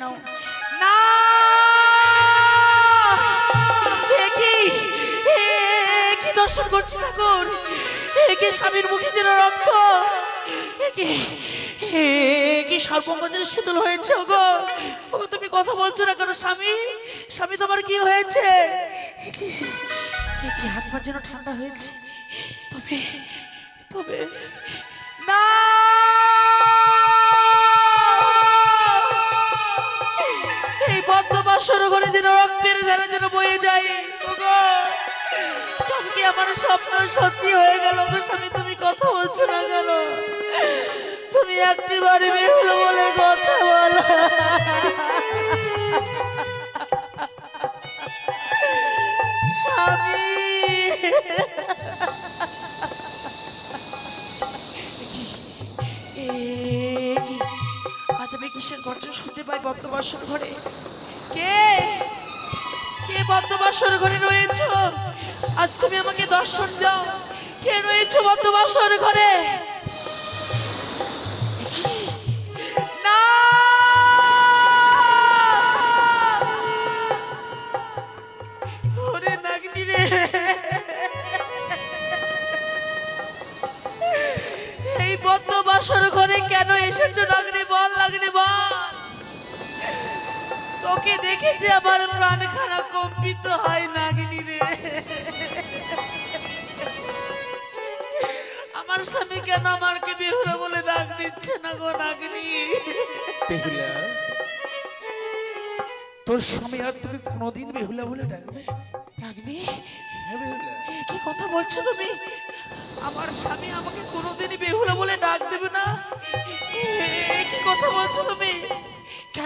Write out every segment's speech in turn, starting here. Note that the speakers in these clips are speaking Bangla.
নাও না! কি? কি দর্শন করছি ঠাকুর? এ কি স্বামীর মুখে যেন রক্ত? কি? এ কি সর্বঙ্গদের শীতল হয়েছে, ওগো? ওগো তুমি কথা বলছো না কেন, স্বামী? স্বামী, তোমার কি হয়েছে? হাত পা যেন ঠান্ডা হয়েছে? তবে তবে বাসর ঘরে যেন রক্তের ধারা যেন বয়ে যায় আমার স্বপ্ন? সত্যি হয়ে গেল গো স্বামী, তুমি কথা বলছো না কেন? তুমি একটি বাড়ি বেহুলো বলে কথা বলো। স্বামী। আমি কিসের গর্জন শুনতে পাই বদ্ধবাসর ঘরে? কে? কে বদ্ধবাসর ঘরে রয়েছ? আজ তুমি দর্শন কে বদ্ধবাসর এই বদ্ধ বাসর ঘরে কেন এসেছ নাগনি বল নাগনি বল? তোকে দেখেছে আমার প্রাণ খারাপ কম্পিত হয় নাগিনী রে। আমার স্বামী কেন আমাকে বেহুলা বলে ডাক দিচ্ছে না গো নাগিনী? বেহুলা? তোর স্বামী আর তোকে কোনোদিন বেহুলা বলে ডাকবে? নাগিনী? হ্যাঁ কি কথা বলছো তুমি? আমার স্বামী আমাকে কোনোদিনই বেহুলা বলে ডাক দেবে না। কি কথা বলছো তুমি?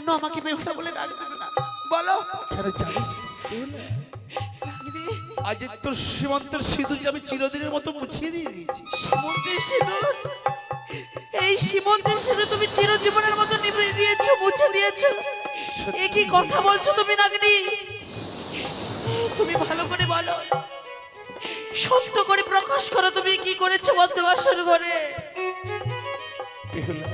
কেন আমাকে বেহুলা বলে ডাক দেবে না? বলো। কেন জানিস আজ তোর সীমান্তের সিঁদুর আমি চিরদিনের মতো মুছিয়ে দিয়ে দিয়েছি। সীমন্তের সিঁদুর? এই সীমন্তের সিঁদুর তুমি চিরজীবনের মতো নিভিয়ে দিয়েছ মুছে দিয়েছ। এ কি কথা বলছো তুমি নাগনি? তুমি ভালো করে বলো। সত্য করে প্রকাশ করো তুমি কি করেছ বদ্ধবাসর ঘরে? বেহুলা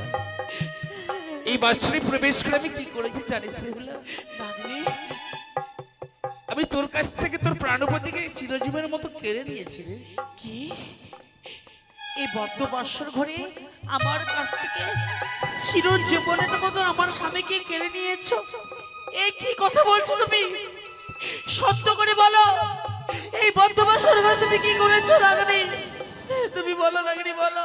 এই বাসনে প্রবেশ করে আমি কি করেছি জানিস আমি তোর কাছ থেকে তোর প্রাণপতিকে চিরজীবনের মতো কেড়ে নিয়েছি কি? এই বদ্ধবাসর ঘরে আমার কাছ থেকে চিরজীবনের মতো আমার স্বামীকে কেড়ে নিয়েছো? এ কি কথা বলছো তুমি? সত্য করে বলো এই বদ্ধবাসর ঘরে তুমি কি করেছ নাগনি তুমি বলো নাগনি বলো।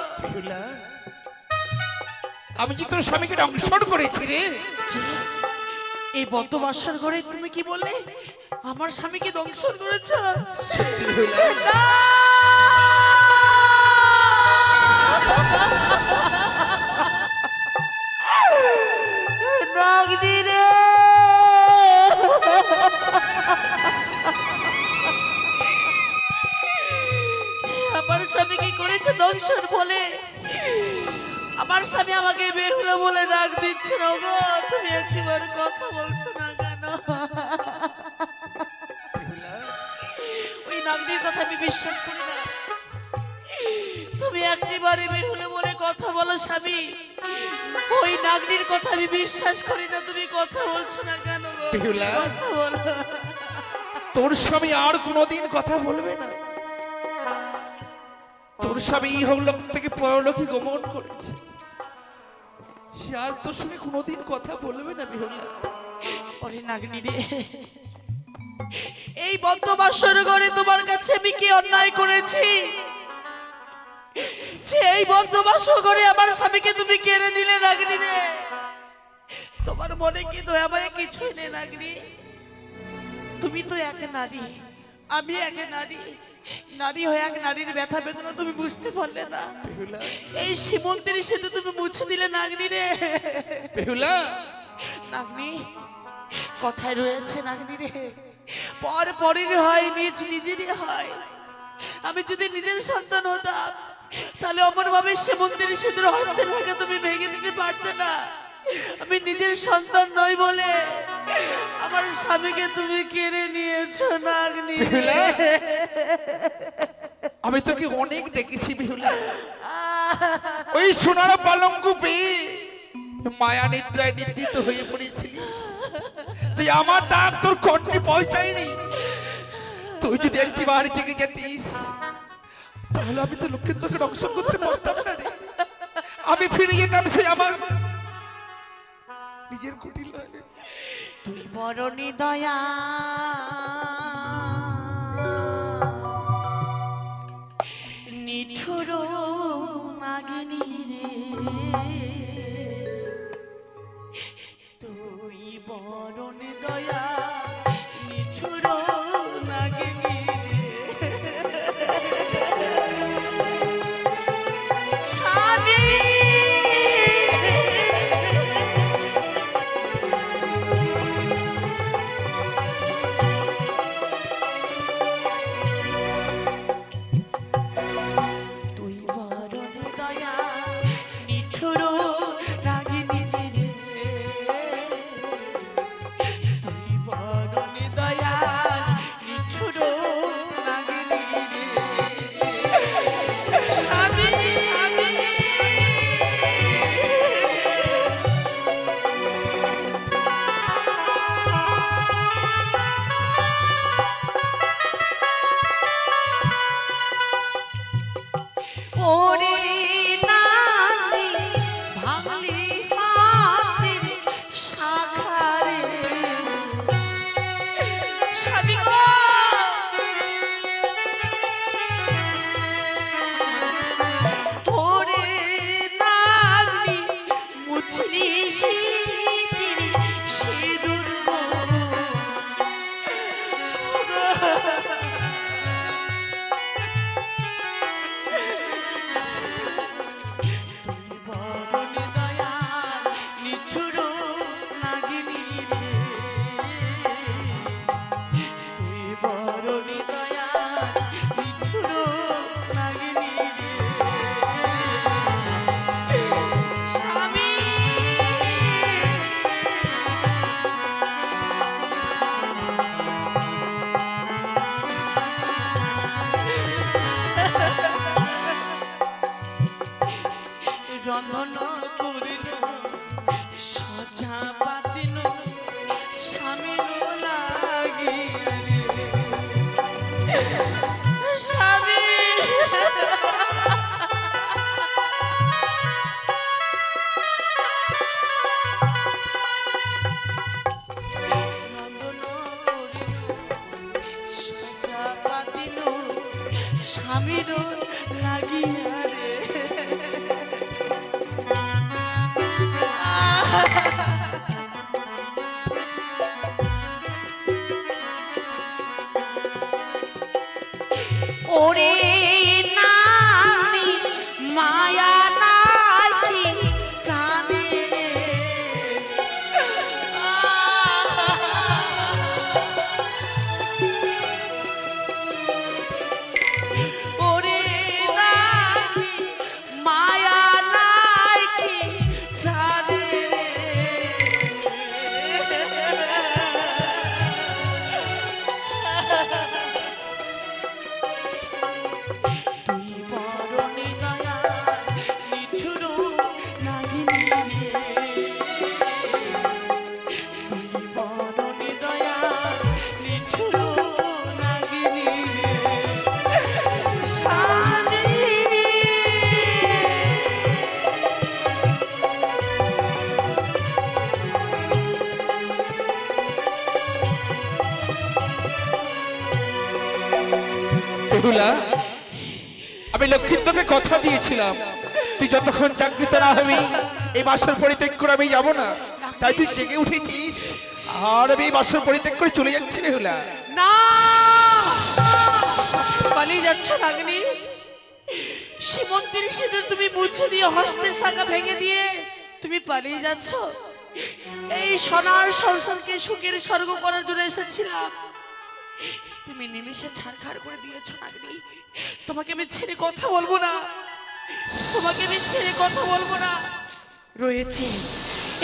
আমি কি তোর স্বামীকে দংশন করেছি রে। এই বদ্ধবাসর ঘরে তুমি কি বললে? আমার স্বামীকে দংশন করেছ! আমার স্বামী কি করেছে? দংশন বলে। আমার স্বামী আমাকে বেহুলো বলে ডাক দিচ্ছে। না গো তুমি একবার কথা বলছো না কেন? ওই নাগরির কথা আমি বিশ্বাস করি না। তুমি একটিবারে বেহুলে বলে কথা বলো স্বামী। ওই কথা আমি বিশ্বাস করি না তুমি কথা বলছো না কেন গো? কথা বলো। তোর স্বামী আর কোনোদিন কথা বলবে না। তোর স্বামী ইহলোক থেকে পরলোকে গমন করেছে। সে আর তোর সঙ্গে কোনোদিন কথা বলবে না নাগনি রে। এই বদ্ধবাসর ঘরে তোমার কাছে আমি কি অন্যায় করেছি? যে এই বদ্ধবাসর ঘরে আমার স্বামীকে তুমি কেড়ে নিলে নাগনি রে। তোমার মনে কি দয়া মায়া কিছুই নেই নাগনি? তুমি তো এক নারী, আমি এক নারী। নারী হয়ে এক নারীর ব্যথা বেদনা তুমি বুঝতে পারলে না। এই সীমন্তের সেতু তুমি মুছে দিলে নাগনি রে। বেহুলা। নাগনি কথায় রয়েছে নাগনি রে। পর পরের হয় নিজ নিজেরই হয়। আমি যদি নিজের সন্তান হতাম তাহলে অমর ভাবে সে মন্দিরে সেতুর হস্তের ভাগে তুমি ভেঙে দিতে পারতে না। আমি নিজের সন্তান নই বলে আমার স্বামীকে তুমি কেড়ে নিয়েছো। বেহুলা, আমি তোকে অনেক দেখেছি বেহুলা। ওই সোনার পালঙ্ক পেয়ে মায়া নিদ্রায় নিদ্রিত হয়ে পড়েছিলি। তুই আমার ডাক, তোর কণ্ঠে পৌঁছায়নি। তুই যদি একটি বাড়ি থেকে যেতিস, তাহলে আমি তো লক্ষ্মীন্দরকে রক্ষণ করতে পারতাম না আমি ফিরে যেতাম সে আমার নিজের কুটির লয়ে। তুই বরণী দয়া। নিঠুর নাগিনী রে। তুই বরণী নিদয়া ওরে বেহুলা আমি লক্ষ্মীন্দরকে কথা দিয়েছিলাম। তুই যতক্ষণ চাকরিতে না হবি এই বাসর পরিত্যাগ করে আমি যাব না। তাই তুই জেগে উঠেছিস। আর আমি এই বাসর পরিত্যাগ করে চলে যাচ্ছি বেহুলা না! পালিয়ে যাচ্ছ নাগনি সীমন্তের সাথে তুমি মুছে দিয়ে হস্তের শাখা ভেঙে দিয়ে তুমি পালিয়ে যাচ্ছ। এই সোনার সংসারকে সুখের স্বর্গ করার জন্য এসেছিলাম। তুমি নিমেষে ছাড়খাড় করে দিয়েছ নাগনি। তোমাকে আমি ছেড়ে কথা বলব না। তোমাকে আমি ছেড়ে কথা বলব না। রয়েছে।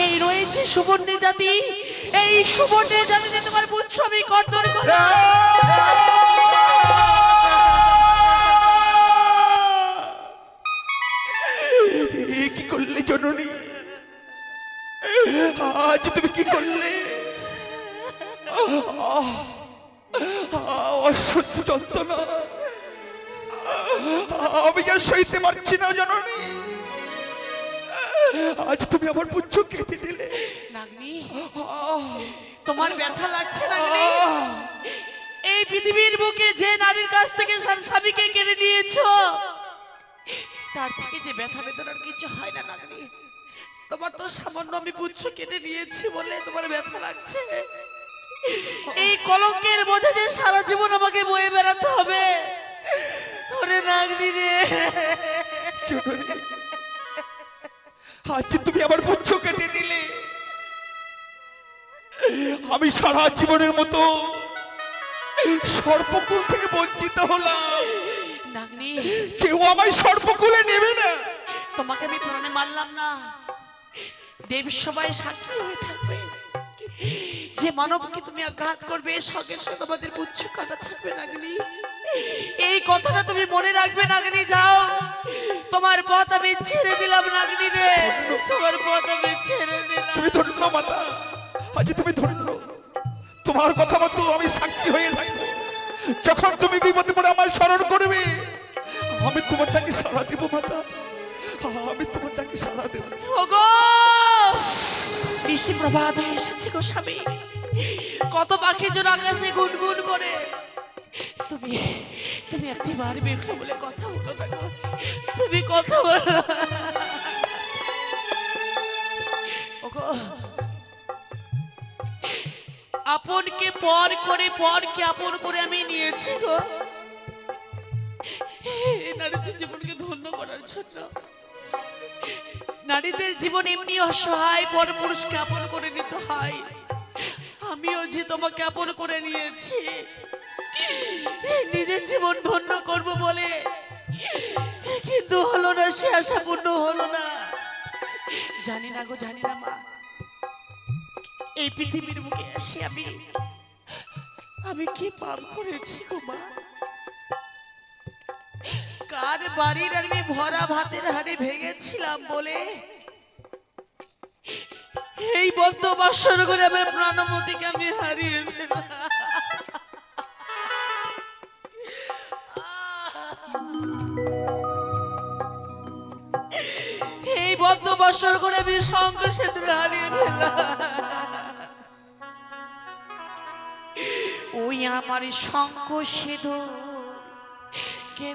এই রয়েছে সুবর্ণে জাতি। এই সুবর্ণে জাতিতে তোমার কর্তন করলাম এ কি করলে জননী? আজ তুমি কি করলে? অসহ্য যন্ত্রণা। আমি আর সইতে পারছি না, জননী। আজ তুমি আমার পুচ্ছ কেটে দিলে। নাগনি, তোমার ব্যথা লাগছে, নাগনি। এই পৃথিবীর বুকে যে নারীর কাছ থেকে স্বামী- স্বামীকে কেড়ে নিয়েছো, তার থেকে যে ব্যথা বেদনার কিছু হয় না, নাগনি। তোমার তো সামান্য আমি পুচ্ছ কেটে নিয়েছি বলে তোমার ব্যথা লাগছে। এই কলঙ্কের বোঝা যে সারা জীবন আমাকে বয়ে বেড়াতে হবে। ওরে রে। জননী আজ তুমি আমার পুচ্ছ কেটে দিলে আমি সারা জীবনের মতো সর্পকুল থেকে বঞ্চিত হলাম। নাগনি। কেউ আমায় সর্পকুলে নেবে না। তোমাকে আমি প্রাণে মারলাম না। দেব সবাই সাক্ষী হয়ে থাকবে। যে মানবকে তুমি আঘাত করবে সঙ্গে সঙ্গে তোমাদের পুচ্ছ কথা থাকবে নাগনি। এই কথাটা তুমি মনে রাখবে নাগনি যাও। তোমার পথ আমি ছেড়ে দিলাম নাগনি রে। তোমার পথ আমি ছেড়ে দিলাম। তুমি ধন্য মাতা। আজ তুমি ধন্য। তোমার কথা মতো আমি সাক্ষী হয়ে থাকব। যখন তুমি বিপদে পড়ে আমার স্মরণ করবে আমি তোমার ডাকে সাড়া দেবো মাতা। আমি তোমার ডাকে সাড়া দেবো। প্রভাত হয়ে এসেছে গো স্বামী। কত পাখি জন আকাশে গুনগুন করে। তুমি তুমি একটিবার বের বলে কথা বলো তুমি কথা বলো আপনকে পর করে, পরকে আপন করে আমি নিয়েছি গো। নারীদের জীবনকে ধন্য করার জন্য। নারীদের জীবন এমনি অসহায় পর পুরুষকে আপন করে নিতে হয়। আমিও যে তোমাকে আপন করে নিয়েছি। নিজের জীবন ধন্য করব বলে। কিন্তু হলো না, সে আশা পূর্ণ হলো না। জানি না গো, জানি না মা। এই পৃথিবীর মুখে আসি আমি। আমি কি পাপ করেছি গো মা? কার বাড়ির আমি ভরা ভাতের হাড়ি ভেঙেছিলাম বলে? এই বদ্ধ বাসর করে আমার প্রাণমতিকে আমি হারিয়ে এই করে আমি শঙ্খ সেতু হারিয়ে ফেললাম ওই আমার শঙ্খ সেতু, কে